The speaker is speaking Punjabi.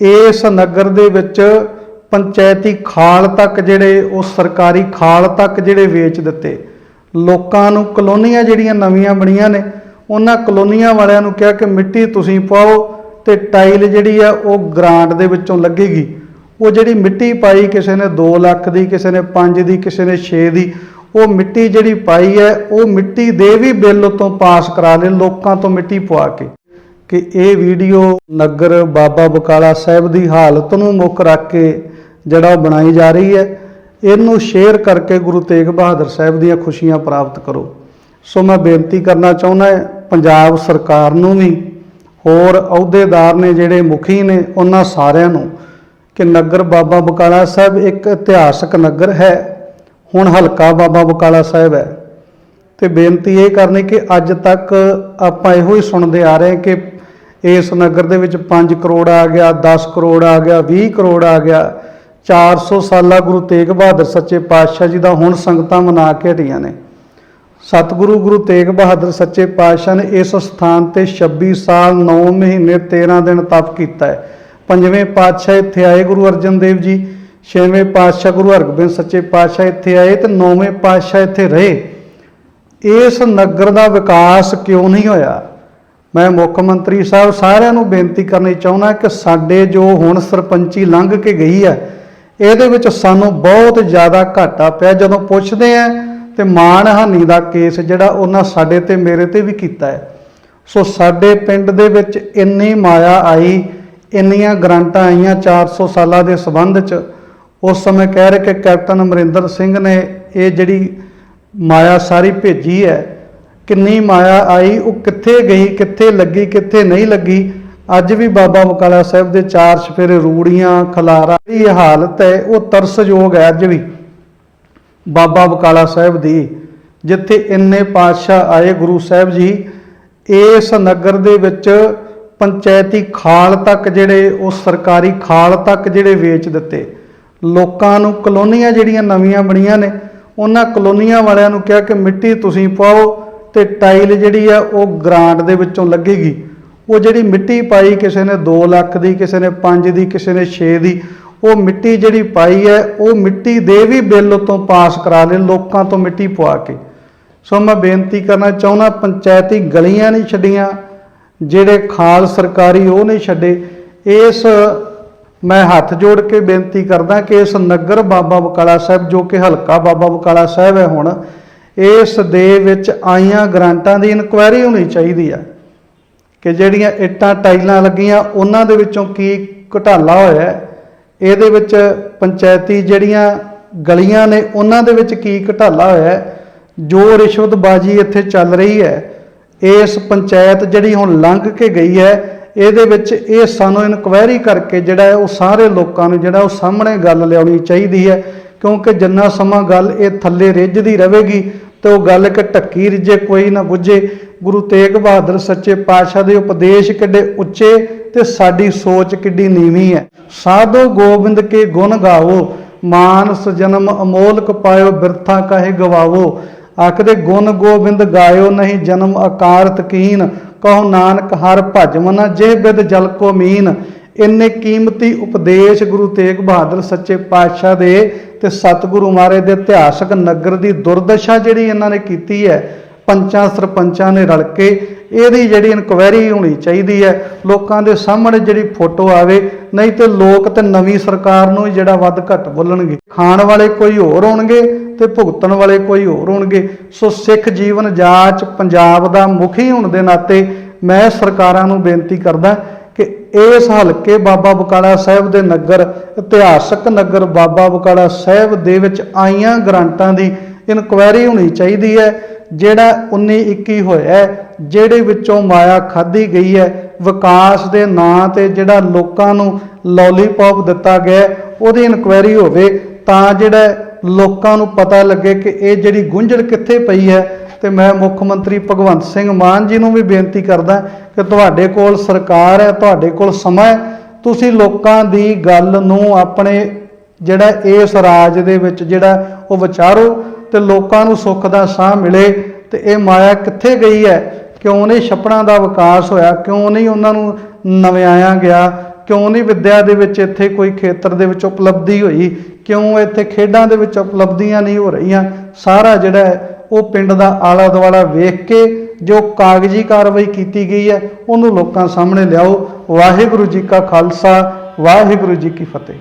ਇਸ ਨਗਰ ਦੇ ਵਿੱਚ ਪੰਚਾਇਤੀ ਖਾਲ ਤੱਕ ਜਿਹੜੇ, ਉਹ ਸਰਕਾਰੀ ਖਾਲ ਤੱਕ ਜਿਹੜੇ ਵੇਚ ਦਿੱਤੇ। ਲੋਕਾਂ ਨੂੰ ਕਲੋਨੀਆਂ ਜਿਹੜੀਆਂ ਨਵੀਆਂ ਬਣੀਆਂ ਨੇ, ਉਹਨਾਂ ਕਲੋਨੀਆਂ ਵਾਲਿਆਂ ਨੂੰ ਕਿਹਾ ਕਿ ਮਿੱਟੀ ਤੁਸੀਂ ਪਾਓ ਤੇ ਟਾਈਲ ਜਿਹੜੀ ਆ, ਉਹ ਗ੍ਰਾਂਟ ਦੇ ਵਿੱਚੋਂ ਲੱਗੇਗੀ। ਉਹ ਜਿਹੜੀ ਮਿੱਟੀ ਪਾਈ ਕਿਸੇ ਨੇ 2 ਲੱਖ ਦੀ, ਕਿਸੇ ਨੇ 5 ਦੀ, ਕਿਸੇ ਨੇ 6 ਦੀ, ਉਹ ਮਿੱਟੀ ਜਿਹੜੀ ਪਾਈ ਹੈ, ਉਹ ਮਿੱਟੀ ਦੇ ਵੀ ਬਿੱਲ ਉਤੋਂ ਪਾਸ ਕਰਾ ਲਏ, ਲੋਕਾਂ ਤੋਂ ਮਿੱਟੀ ਪਵਾ ਕੇ। ਕਿ ਇਹ ਵੀਡੀਓ ਨਗਰ ਬਾਬਾ ਬਕਾਲਾ ਸਾਹਿਬ ਦੀ ਹਾਲਤ ਨੂੰ ਮੁੱਖ ਰੱਖ ਕੇ ਜਿਹੜਾ ਉਹ ਬਣਾਈ ਜਾ ਰਹੀ ਹੈ, ਇਹਨੂੰ ਸ਼ੇਅਰ ਕਰਕੇ ਗੁਰੂ ਤੇਗ ਬਹਾਦਰ ਸਾਹਿਬ ਦੀਆਂ ਖੁਸ਼ੀਆਂ ਪ੍ਰਾਪਤ ਕਰੋ। ਸੋ ਮੈਂ ਬੇਨਤੀ ਕਰਨਾ ਚਾਹੁੰਦਾ ਪੰਜਾਬ ਸਰਕਾਰ ਨੂੰ ਵੀ, ਹੋਰ ਅਹੁਦੇਦਾਰ ਨੇ ਜਿਹੜੇ ਮੁਖੀ ਨੇ, ਉਹਨਾਂ ਸਾਰਿਆਂ ਨੂੰ ਕਿ ਨਗਰ ਬਾਬਾ ਬਕਾਲਾ ਸਾਹਿਬ ਇੱਕ ਇਤਿਹਾਸਕ ਨਗਰ ਹੈ, ਹੁਣ ਹਲਕਾ ਬਾਬਾ ਬਕਾਲਾ ਸਾਹਿਬ ਹੈ। ਤੇ ਬੇਨਤੀ ਇਹ ਕਰਨੀ ਕਿ ਅੱਜ ਤੱਕ ਆਪਾਂ ਇਹੋ ਹੀ ਸੁਣਦੇ ਆ ਰਹੇ ਕਿ ਇਸ ਨਗਰ ਦੇ ਵਿੱਚ 5 ਕਰੋੜ ਆ ਗਿਆ 10 ਕਰੋੜ ਆ ਗਿਆ 20 ਕਰੋੜ ਆ ਗਿਆ। 400 ਸਾਲਾ ਗੁਰੂ ਤੇਗ ਬਹਾਦਰ ਸੱਚੇ ਪਾਤਸ਼ਾਹ ਜੀ ਦਾ ਹੁਣ ਸੰਗਤਾਂ ਮਨਾ ਕੇ ਰਹੀਆਂ ਨੇ। ਸਤਿਗੁਰੂ ਗੁਰੂ ਤੇਗ ਬਹਾਦਰ ਸੱਚੇ ਪਾਤਸ਼ਾਹ ਨੇ ਇਸ ਸਥਾਨ ਤੇ 26 ਸਾਲ 9 ਮਹੀਨੇ 13 ਦਿਨ ਤਪ ਕੀਤਾ ਹੈ। ਪੰਜਵੇਂ ਪਾਤਸ਼ਾਹ ਇੱਥੇ ਆਏ ਗੁਰੂ ਅਰਜਨ ਦੇਵ ਜੀ, ਛੇਵੇਂ ਪਾਤਸ਼ਾਹ ਗੁਰੂ ਹਰਗੋਬਿੰਦ ਸੱਚੇ ਪਾਤਸ਼ਾਹ ਇੱਥੇ ਆਏ ਤੇ ਨੌਵੇਂ ਪਾਤਸ਼ਾਹ ਇੱਥੇ ਰਹੇ। ਇਸ ਨਗਰ ਦਾ ਵਿਕਾਸ ਕਿਉਂ ਨਹੀਂ ਹੋਇਆ? ਮੈਂ ਮੁੱਖ ਮੰਤਰੀ ਸਾਹਿਬ ਸਾਰਿਆਂ ਨੂੰ ਬੇਨਤੀ ਕਰਨੀ ਚਾਹੁੰਦਾ ਕਿ ਸਾਡੇ ਜੋ ਹੁਣ ਸਰਪੰਚੀ ਲੰਘ ਕੇ ਗਈ ਹੈ, ਇਹਦੇ ਵਿੱਚ ਸਾਨੂੰ ਬਹੁਤ ਜ਼ਿਆਦਾ ਘਾਟਾ ਪਿਆ। ਜਦੋਂ ਪੁੱਛਦੇ ਆ ਤੇ ਮਾਣਹਾਨੀ ਦਾ ਕੇਸ ਜਿਹੜਾ ਉਹਨਾਂ ਸਾਡੇ ਤੇ ਮੇਰੇ ਤੇ ਵੀ ਕੀਤਾ ਹੈ। ਸੋ ਸਾਡੇ ਪਿੰਡ ਦੇ ਵਿੱਚ ਇੰਨੀ ਮਾਇਆ ਆਈ, ਇੰਨੀਆਂ ਗ੍ਰਾਂਟਾਂ ਆਈਆਂ 400 ਸਾਲਾਂ ਦੇ ਸਬੰਧ 'ਚ। ਉਸ ਸਮੇਂ ਕਹਿ ਰਹੇ ਕਿ ਕੈਪਟਨ ਅਮਰਿੰਦਰ ਸਿੰਘ ਨੇ ਇਹ ਜਿਹੜੀ ਮਾਇਆ ਸਾਰੀ ਭੇਜੀ ਹੈ ਕਿੰਨੀ ਮਾਇਆ ਆਈ, ਉਹ ਕਿੱਥੇ ਗਈ, ਕਿੱਥੇ ਲੱਗੀ, ਕਿੱਥੇ ਨਹੀਂ ਲੱਗੀ। ਅੱਜ ਵੀ ਬਾਬਾ ਬਕਾਲਾ ਸਾਹਿਬ ਦੇ ਚਾਰ ਚਫੇਰੇ ਰੂੜੀਆਂ, ਖਲਾਰਾ, ਇਹ ਹਾਲਤ ਹੈ, ਉਹ ਤਰਸਯੋਗ ਹੈ ਅੱਜ ਵੀ। ਬਾਬਾ ਬਕਾਲਾ ਸਾਹਿਬ ਦੀ, ਜਿੱਥੇ ਇੰਨੇ ਪਾਤਸ਼ਾਹ ਆਏ ਗੁਰੂ ਸਾਹਿਬ ਜੀ, ਇਸ ਨਗਰ ਦੇ ਵਿੱਚ ਪੰਚਾਇਤੀ ਖਾਲ ਤੱਕ ਜਿਹੜੇ, ਉਹ ਸਰਕਾਰੀ ਖਾਲ ਤੱਕ ਜਿਹੜੇ ਵੇਚ ਦਿੱਤੇ। ਲੋਕਾਂ ਨੂੰ ਕਲੋਨੀਆਂ ਜਿਹੜੀਆਂ ਨਵੀਆਂ ਬਣੀਆਂ ਨੇ, ਉਹਨਾਂ ਕਲੋਨੀਆਂ ਵਾਲਿਆਂ ਨੂੰ ਕਿਹਾ ਕਿ ਮਿੱਟੀ ਤੁਸੀਂ ਪਾਓ ਤੇ ਟਾਈਲ ਜਿਹੜੀ ਆ ਉਹ ਗ੍ਰਾਂਟ ਦੇ ਵਿੱਚੋਂ ਲੱਗੇਗੀ। ਉਹ ਜਿਹੜੀ ਮਿੱਟੀ ਪਾਈ ਕਿਸੇ ਨੇ 2 ਲੱਖ ਦੀ, ਕਿਸੇ ਨੇ 5 ਦੀ, ਕਿਸੇ ਨੇ 6 ਦੀ, ਉਹ ਮਿੱਟੀ ਜਿਹੜੀ ਪਾਈ ਹੈ, ਉਹ ਮਿੱਟੀ ਦੇ ਵੀ ਬਿੱਲ ਉਤੋਂ ਪਾਸ ਕਰਾ ਲਏ, ਲੋਕਾਂ ਤੋਂ ਮਿੱਟੀ ਪਵਾ ਕੇ। ਸੋ ਮੈਂ ਬੇਨਤੀ ਕਰਨਾ ਚਾਹੁੰਦਾ, ਪੰਚਾਇਤੀ ਗਲੀਆਂ ਨਹੀਂ ਛੱਡੀਆਂ, ਜਿਹੜੇ ਖਾਲ ਸਰਕਾਰੀ ਉਹ ਨਹੀਂ ਛੱਡੇ। ਇਸ ਮੈਂ ਹੱਥ ਜੋੜ ਕੇ ਬੇਨਤੀ ਕਰਦਾ ਕਿ ਇਸ ਨਗਰ ਬਾਬਾ ਬਕਾਲਾ ਸਾਹਿਬ, ਜੋ ਕਿ ਹਲਕਾ ਬਾਬਾ ਬਕਾਲਾ ਸਾਹਿਬ ਹੈ ਹੁਣ ਇਸ ਦੇ ਵਿੱਚ ਆਈਆਂ ਗ੍ਰਾਂਟਾਂ ਦੀ ਇਨਕੁਆਇਰੀ ਹੋਣੀ ਚਾਹੀਦੀ ਆ ਕਿ ਜਿਹੜੀਆਂ ਇੱਟਾਂ, ਟਾਈਲਾਂ ਲੱਗੀਆਂ, ਉਹਨਾਂ ਦੇ ਵਿੱਚੋਂ ਕੀ ਘਟਾਲਾ ਹੋਇਆ ਇਹਦੇ ਵਿੱਚ ਪੰਚਾਇਤੀ ਜਿਹੜੀਆਂ ਗਲੀਆਂ ਨੇ, ਉਹਨਾਂ ਦੇ ਵਿੱਚ ਕੀ ਘਟਾਲਾ ਹੋਇਆ ਜੋ ਰਿਸ਼ਵਤਬਾਜ਼ੀ ਇੱਥੇ ਚੱਲ ਰਹੀ ਹੈ, ਇਸ ਪੰਚਾਇਤ ਜਿਹੜੀ ਹੁਣ ਲੰਘ ਕੇ ਗਈ ਹੈ, ਇਹਦੇ ਵਿੱਚ ਇਹ ਸਾਨੂੰ ਇਨਕੁਆਇਰੀ ਕਰਕੇ ਜਿਹੜਾ ਉਹ ਸਾਰੇ ਲੋਕਾਂ ਨੂੰ ਜਿਹੜਾ ਉਹ ਸਾਹਮਣੇ ਗੱਲ ਲਿਆਉਣੀ ਚਾਹੀਦੀ ਹੈ, ਕਿਉਂਕਿ ਜਿੰਨਾ ਸਮਾਂ ਗੱਲ ਇਹ ਥੱਲੇ ਰਿੱਝਦੀ ਰਹੇਗੀ ਤੇ ਉਹ ਗੱਲ ਇੱਕ ਢੱਕੀ ਰਿੱਝੇ, ਕੋਈ ਨਾ ਬੁੱਝੇ। ਗੁਰੂ ਤੇਗ ਬਹਾਦਰ ਸੱਚੇ ਪਾਤਸ਼ਾਹ ਦੇ ਉਪਦੇਸ਼ ਕਿੱਡੇ ਉੱਚੇ ਤੇ ਸਾਡੀ ਸੋਚ ਕਿੱਡੀ ਨੀਵੀਂ ਹੈ। ਸਾਧੋ ਗੋਬਿੰਦ ਕੇ ਗੁਣ ਗਾਵੋ, ਮਾਨਸ ਜਨਮ ਅਮੋਲਕ ਪਾਇਓ, ਬਿਰਥਾ ਕਹੇ ਗਵਾਵੋ। ਆਖਦੇ, ਗੁਣ ਗੋਬਿੰਦ ਗਾਇਓ ਨਹੀਂ, ਜਨਮ ਆਕਾਰਤ ਕੀਨ, ਕਹੋ ਨਾਨਕ ਹਰ ਭਜ ਮਨਾ ਜੇ ਬਿਦ ਜਲ ਕੋ ਮੀਨ। ਇੰਨੇ ਕੀਮਤੀ ਉਪਦੇਸ਼ ਗੁਰੂ ਤੇਗ ਬਹਾਦਰ ਸੱਚੇ ਪਾਤਸ਼ਾਹ ਦੇ ਤੇ ਸਤਿਗੁਰੂ ਮਹਾਰਾਜ ਦੇ ਇਤਿਹਾਸਕ ਨਗਰ ਦੀ ਦੁਰਦਸ਼ਾ ਜਿਹੜੀ ਇਹਨਾਂ ਨੇ ਕੀਤੀ ਹੈ, ਪੰਚਾਂ ਸਰਪੰਚਾਂ ਨੇ ਰਲ ਕੇ, ਇਹਦੀ ਜਿਹੜੀ ਇਨਕੁਆਇਰੀ ਹੋਣੀ ਚਾਹੀਦੀ ਹੈ, ਲੋਕਾਂ ਦੇ ਸਾਹਮਣੇ ਜਿਹੜੀ ਫੋਟੋ ਆਵੇ, ਨਹੀਂ ਤੇ ਲੋਕ ਤੇ ਨਵੀਂ ਸਰਕਾਰ ਨੂੰ ਹੀ ਜਿਹੜਾ ਵੱਧ ਘੱਟ ਬੋਲਣਗੇ। ਖਾਣ ਵਾਲੇ ਕੋਈ ਹੋਰ ਹੋਣਗੇ ਤੇ ਭੁਗਤਣ ਵਾਲੇ ਕੋਈ ਹੋਰ ਹੋਣਗੇ। ਸੋ ਸਿੱਖ ਜੀਵਨ ਜਾਚ ਪੰਜਾਬ ਦਾ ਮੁਖੀ ਹੋਣ ਦੇ ਨਾਤੇ ਮੈਂ ਸਰਕਾਰਾਂ ਨੂੰ ਬੇਨਤੀ ਕਰਦਾ ਇਸ ਹਲਕੇ ਬਾਬਾ ਬਕਾਲਾ ਸਾਹਿਬ ਦੇ ਨਗਰ ਇਤਿਹਾਸਕ ਨਗਰ ਬਾਬਾ ਬਕਾਲਾ ਸਾਹਿਬ ਦੇ ਵਿੱਚ ਆਈਆਂ ਗ੍ਰਾਂਟਾਂ ਦੀ ਇਨਕੁਆਇਰੀ ਹੋਣੀ ਚਾਹੀਦੀ ਹੈ ਜਿਹੜਾ 19 21 ਹੋਇਆ ਹੈ, ਜਿਹੜੇ ਵਿੱਚੋਂ ਮਾਇਆ ਖਾਧੀ ਗਈ ਹੈ ਵਿਕਾਸ ਦੇ ਨਾਂ ਤੇ ਜਿਹੜਾ ਲੋਕਾਂ ਨੂੰ ਲੋਲੀਪੌਪ ਦਿੱਤਾ ਗਿਆ ਉਹਦੀ ਇਨਕੁਆਇਰੀ ਹੋਵੇ ਤਾਂ ਜਿਹੜਾ ਲੋਕਾਂ ਨੂੰ ਪਤਾ ਲੱਗੇ ਕਿ ਇਹ ਜਿਹੜੀ ਗੁੰਝਲ ਕਿੱਥੇ ਪਈ ਹੈ ਤੇ ਮੈਂ ਮੁੱਖ ਮੰਤਰੀ ਭਗਵੰਤ ਸਿੰਘ ਮਾਨ ਜੀ ਨੂੰ ਵੀ ਬੇਨਤੀ ਕਰਦਾ ਕਿ ਤੁਹਾਡੇ ਕੋਲ ਸਰਕਾਰ ਹੈ, ਤੁਹਾਡੇ ਕੋਲ ਸਮਾਂ ਹੈ। ਤੁਸੀਂ ਲੋਕਾਂ ਦੀ ਗੱਲ ਨੂੰ ਆਪਣੇ ਜਿਹੜਾ ਇਸ ਰਾਜ ਦੇ ਵਿੱਚ ਜਿਹੜਾ ਉਹ ਵਿਚਾਰੋ ਤੇ ਲੋਕਾਂ ਨੂੰ ਸੁੱਖ ਦਾ ਸਾਹ ਮਿਲੇ ਤੇ ਇਹ ਮਾਇਆ ਕਿੱਥੇ ਗਈ ਹੈ? ਕਿਉਂ ਨਹੀਂ ਛਪੜਾਂ ਦਾ ਵਿਕਾਸ ਹੋਇਆ? ਕਿਉਂ ਨਹੀਂ ਉਹਨਾਂ ਨੂੰ ਨਵਿਆਇਆ ਗਿਆ? ਕਿਉਂ ਨਹੀਂ ਵਿੱਦਿਆ ਦੇ ਵਿੱਚ ਇੱਥੇ ਕੋਈ ਖੇਤਰ ਦੇ ਵਿੱਚ ਉਪਲਬਧੀ ਹੋਈ? ਕਿਉਂ ਇੱਥੇ ਖੇਡਾਂ ਦੇ ਵਿੱਚ ਉਪਲਬਧੀਆਂ ਨਹੀਂ ਹੋ ਰਹੀਆਂ? ਸਾਰਾ ਜਿਹੜਾ ਉਹ ਪਿੰਡ ਦਾ ਆਲਾ ਦੁਆਲਾ ਵੇਖ ਕੇ ਜੋ ਕਾਗਜ਼ੀ ਕਾਰਵਾਈ ਕੀਤੀ ਗਈ ਹੈ, ਉਹਨੂੰ ਲੋਕਾਂ ਸਾਹਮਣੇ ਲਿਆਓ। ਵਾਹਿਗੁਰੂ ਜੀ ਕਾ ਖਾਲਸਾ, ਵਾਹਿਗੁਰੂ ਜੀ ਕੀ ਫਤਿਹ।